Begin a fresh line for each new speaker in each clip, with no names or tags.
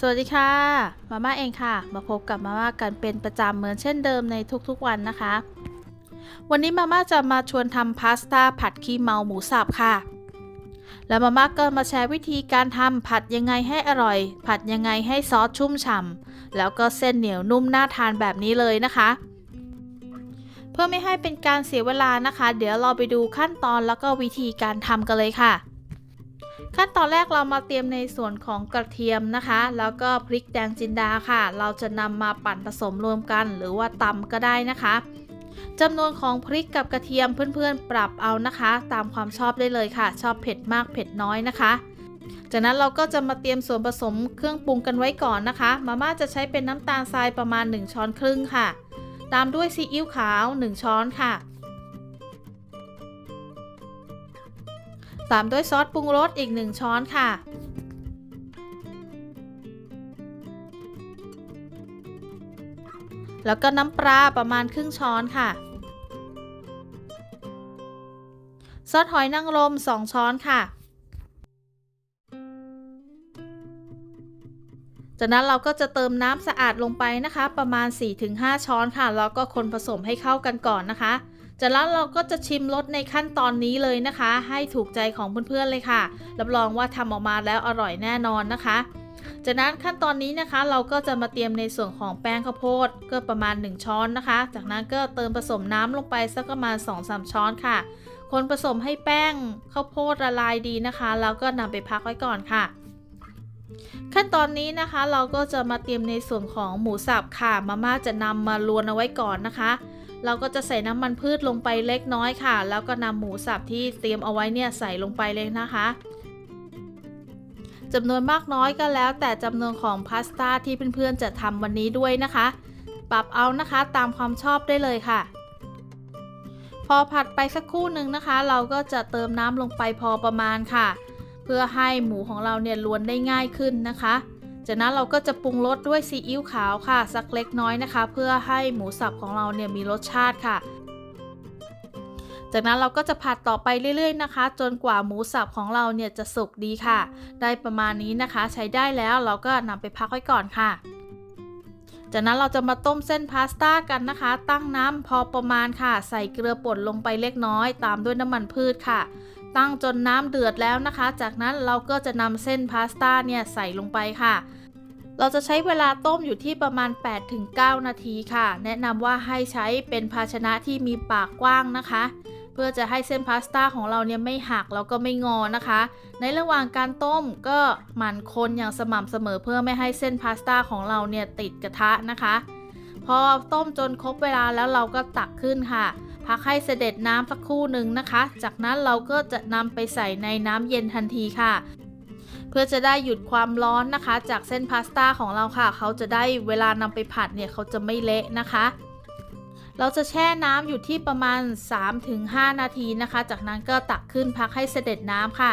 สวัสดีค่ะ มาม่าเองค่ะ มาพบกับมาม่ากันเป็นประจำเหมือนเช่นเดิมในทุกๆวันนะคะ วันนี้มาม่าจะมาชวนทำพาสต้าผัดขี้เมาหมูสับค่ะ แล้วมาม่าก็มาแชร์วิธีการทำผัดยังไงให้อร่อย ผัดยังไงให้ซอสชุ่มฉ่ำแล้วก็เส้นเหนียวนุ่มน่าทานแบบนี้เลยนะคะ เพื่อไม่ให้เป็นการเสียเวลานะคะ เดี๋ยวเราไปดูขั้นตอนแล้วก็วิธีการทำกันเลยค่ะ ขั้นตอนแรกเรามาเตรียมในส่วนของกระเทียมนะคะ แล้วก็พริกแดงจินดาค่ะ เราจะนำมาปั่นผสมรวมกันหรือว่าตำก็ได้นะคะจำนวนของพริกกับกระเทียมเพื่อนๆ ปรับเอานะคะ ตามความชอบได้เลยค่ะ ชอบเผ็ดมากเผ็ดน้อยนะคะ จากนั้นเราก็จะมาเตรียมส่วนผสมเครื่องปรุงกันไว้ก่อนนะคะ มาม่าจะใช้เป็นน้ำตาลทรายประมาณ 1 ช้อนครึ่งค่ะ ตามด้วยซีอิ๊วขาว 1 ช้อนค่ะ ตามด้วยซอสปรุงรสอีก 1 ช้อนค่ะ แล้วก็น้ำปลาประมาณครึ่งช้อนค่ะ ซอสหอยนางรม 2 ช้อนค่ะ จากนั้นเราก็จะเติมน้ำสะอาดลงไปนะคะ ประมาณ 4-5 ช้อนค่ะ แล้วก็คนผสมให้เข้ากันก่อนนะคะ จากนั้นเราก็จะชิมรสในขั้นตอนนี้เลยนะคะ ให้ถูกใจของเพื่อนๆเลยค่ะ รับรองว่าทำออกมาแล้วอร่อยแน่นอนนะคะจากนั้นขั้นตอนนี้นะคะเราก็จะมาเตรียมในส่วนของแป้งข้าวโพดก็ประมาณ 1 ช้อนนะคะ จากนั้นก็เติมผสมน้ำลงไปสักประมาณ 2-3 ช้อนค่ะ คนผสมให้แป้งข้าวโพดละลายดีนะคะ แล้วก็นำไปพักไว้ก่อนค่ะ ขั้นตอนนี้นะคะเราก็จะมาเตรียมในส่วนของหมูสับค่ะ มาม่าจะนำมาลวนเอาไว้ก่อนนะคะ เราก็จะใส่น้ำมันพืชลงไปเล็กน้อยค่ะ แล้วก็นำหมูสับที่เตรียมเอาไว้เนี่ยใส่ลงไปเลยนะคะจำนวนมากน้อยก็แล้ว แต่จำนวนของพาสต้าที่เพื่อนๆจะทำวันนี้ด้วยนะคะ ปรับเอานะคะตามความชอบได้เลยค่ะ พอผัดไปสักครู่หนึ่งนะคะ เราก็จะเติมน้ำลงไปพอประมาณค่ะ เพื่อให้หมูของเราเนี่ยล้วนได้ง่ายขึ้นนะคะ จากนั้นเราก็จะปรุงรสด้วยซีอิ๊วขาวค่ะ สักเล็กน้อยนะคะ เพื่อให้หมูสับของเราเนี่ยมีรสชาติค่ะ จากนั้นเราก็จะผัดต่อไปเรื่อยๆนะคะ จนกว่าหมูสับของเราเนี่ยจะสุกดีค่ะ ได้ประมาณนี้นะคะ ใช้ได้แล้วเราก็นำไปพักไว้ก่อนค่ะจากนั้นเราจะมาต้มเส้นพาสต้ากันนะคะ ตั้งน้ำพอประมาณค่ะ ใส่เกลือป่นลงไปเล็กน้อย ตามด้วยน้ำมันพืชค่ะ ตั้งจนน้ำเดือดแล้วนะคะ จากนั้นเราก็จะนำเส้นพาสต้าเนี่ยใส่ลงไปค่ะ เราจะใช้เวลาต้มอยู่ที่ประมาณ 8-9 นาทีค่ะ แนะนำว่าให้ใช้เป็นภาชนะที่มีปากกว้างนะคะ เพื่อจะให้เส้นพาสต้าของเราเนี่ยไม่หักแล้วก็ไม่งอนะคะ ในระหว่างการต้มก็หมั่นคนอย่างสม่ำเสมอเพื่อไม่ให้เส้นพาสต้าของเราเนี่ยติดกระทะนะคะ พอต้มจนครบเวลาแล้วเราก็ตักขึ้นค่ะ พักให้เสด็จน้ำสักครู่หนึ่งนะคะ จากนั้นเราก็จะนำไปใส่ในน้ำเย็นทันทีค่ะ เพื่อจะได้หยุดความร้อนนะคะ จากเส้นพาสต้าของเราค่ะ เขาจะได้เวลานำไปผัดเนี่ยเขาจะไม่เละนะคะเราจะแช่น้ำอยู่ที่ประมาณ 3-5 นาทีนะคะ จากนั้นก็ตักขึ้นพักให้เสด็จน้ำค่ะ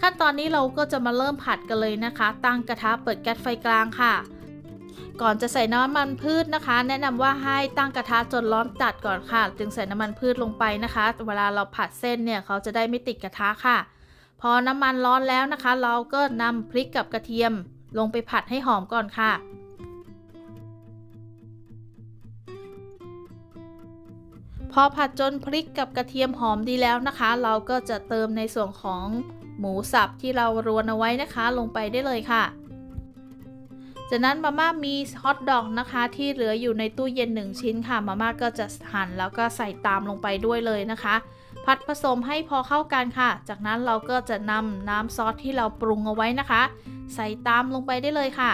ขั้นตอนนี้เราก็จะมาเริ่มผัดกันเลยนะคะ ตั้งกระทะเปิดแก๊สไฟกลางค่ะ ก่อนจะใส่น้ำมันพืชนะคะ แนะนำว่าให้ตั้งกระทะจนร้อนจัดก่อนค่ะ จึงใส่น้ำมันพืชลงไปนะคะ เวลาเราผัดเส้นเนี่ยเขาจะได้ไม่ติดกระทะค่ะ พอน้ำมันร้อนแล้วนะคะ เราก็นำพริกกับกระเทียม ลงไปผัดให้หอมก่อนค่ะพอผัดจนพริกกับกระเทียมหอมดีแล้วนะคะ เราก็จะเติมในส่วนของหมูสับที่เรารวนเอาไว้นะคะ ลงไปได้เลยค่ะ จากนั้นมาม่ามีฮอทดอกนะคะที่เหลืออยู่ในตู้เย็น 1 ชิ้นค่ะ มาม่าก็จะหั่นแล้วก็ใส่ตามลงไปด้วยเลยนะคะ ผัดผสมให้พอเข้ากันค่ะ จากนั้นเราก็จะนำน้ำซอสที่เราปรุงเอาไว้นะคะ ใส่ตามลงไปได้เลยค่ะ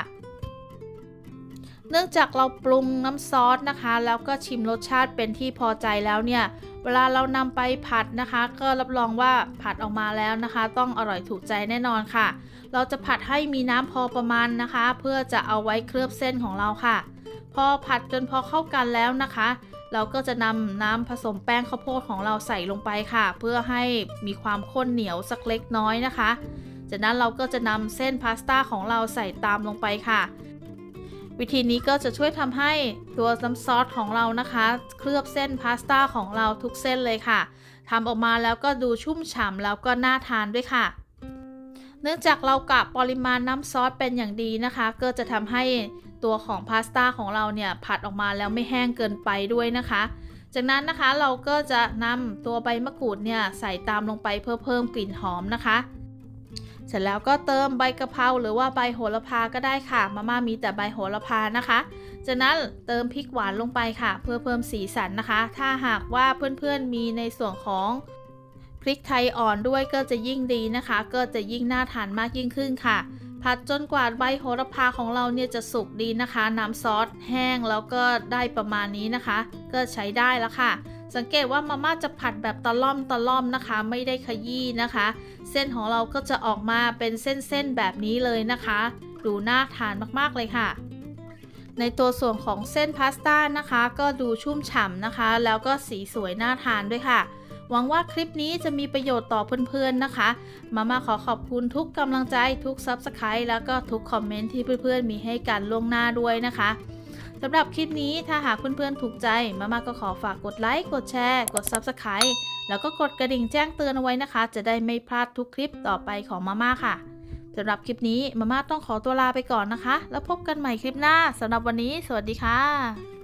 เนื่องจากเราปรุงน้ำซอสนะคะ แล้วก็ชิมรสชาติเป็นที่พอใจแล้วเนี่ย เวลาเรานำไปผัดนะคะ ก็รับรองว่าผัดออกมาแล้วนะคะ ต้องอร่อยถูกใจแน่นอนค่ะ เราจะผัดให้มีน้ำพอประมาณนะคะ เพื่อจะเอาไว้เคลือบเส้นของเราค่ะ พอผัดจนพอเข้ากันแล้วนะคะ เราก็จะนำน้ำผสมแป้งข้าวโพดของเราใส่ลงไปค่ะ เพื่อให้มีความข้นเหนียวสักเล็กน้อยนะคะ จากนั้นเราก็จะนำเส้นพาสต้าของเราใส่ตามลงไปค่ะ วิธีนี้ก็จะช่วยทำให้ตัวน้ำซอสของเรานะคะ เคลือบเส้นพาสต้าของเราทุกเส้นเลยค่ะทำออกมาแล้วก็ดูชุ่มฉ่ำแล้วก็น่าทานด้วยค่ะ เนื่องจากเรากะปริมาณน้ำซอสเป็นอย่างดีนะคะ ก็จะทำให้ตัวของพาสต้าของเราเนี่ยผัดออกมาแล้วไม่แห้งเกินไปด้วยนะคะ จากนั้นนะคะเราก็จะนำตัวใบมะกรูดเนี่ยใส่ตามลงไปเพื่อเพิ่มกลิ่นหอมนะคะ สร็จแล้วก็เติมใบกะเพราหรือว่าใบโหระพาก็ได้ค่ะ มาม่ามีแต่ใบโหระพานะคะ จากนั้นเติมพริกหวานลงไปค่ะ เพื่อเพิ่มสีสันนะคะ ถ้าหากว่าเพื่อนๆมีในส่วนของพริกไทยอ่อนด้วยก็จะยิ่งดีนะคะ ก็จะยิ่งน่าทานมากยิ่งขึ้นค่ะ ผัดจนกว่าใบโหระพาของเราเนี่ยจะสุกดีนะคะ น้ำซอสแห้งแล้วก็ได้ประมาณนี้นะคะ ก็ใช้ได้แล้วค่ะ สังเกตว่ามาม่าจะผัดแบบตะล่อมตะล่อมนะคะ ไม่ได้ขยี้นะคะ เส้นของเราก็จะออกมาเป็นเส้นๆแบบนี้เลยนะคะ ดูน่าทานมากๆเลยค่ะ ในตัวส่วนของเส้นพาสต้านะคะ ก็ดูชุ่มฉ่ำนะคะ แล้วก็สีสวยน่าทานด้วยค่ะหวังว่าคลิปนี้จะมีประโยชน์ต่อเพื่อนๆนะคะ มาม่าขอขอบคุณทุกกำลังใจทุก Subscribe แล้วก็ทุกคอมเมนต์ที่เพื่อนๆมีให้กันล่วงหน้าด้วยนะคะ สำหรับคลิปนี้ถ้าหากเพื่อนๆถูกใจ มาม่าก็ขอฝากกดไลค์ กดแชร์ กด Subscribe แล้วก็กดกระดิ่งแจ้งเตือนเอาไว้นะคะ จะได้ไม่พลาดทุกคลิปต่อไปของมาม่าค่ะสำหรับคลิปนี้มาม่าต้องขอตัวลาไปก่อนนะคะ แล้วพบกันใหม่คลิปหน้าสำหรับวันนี้ สวัสดีค่ะ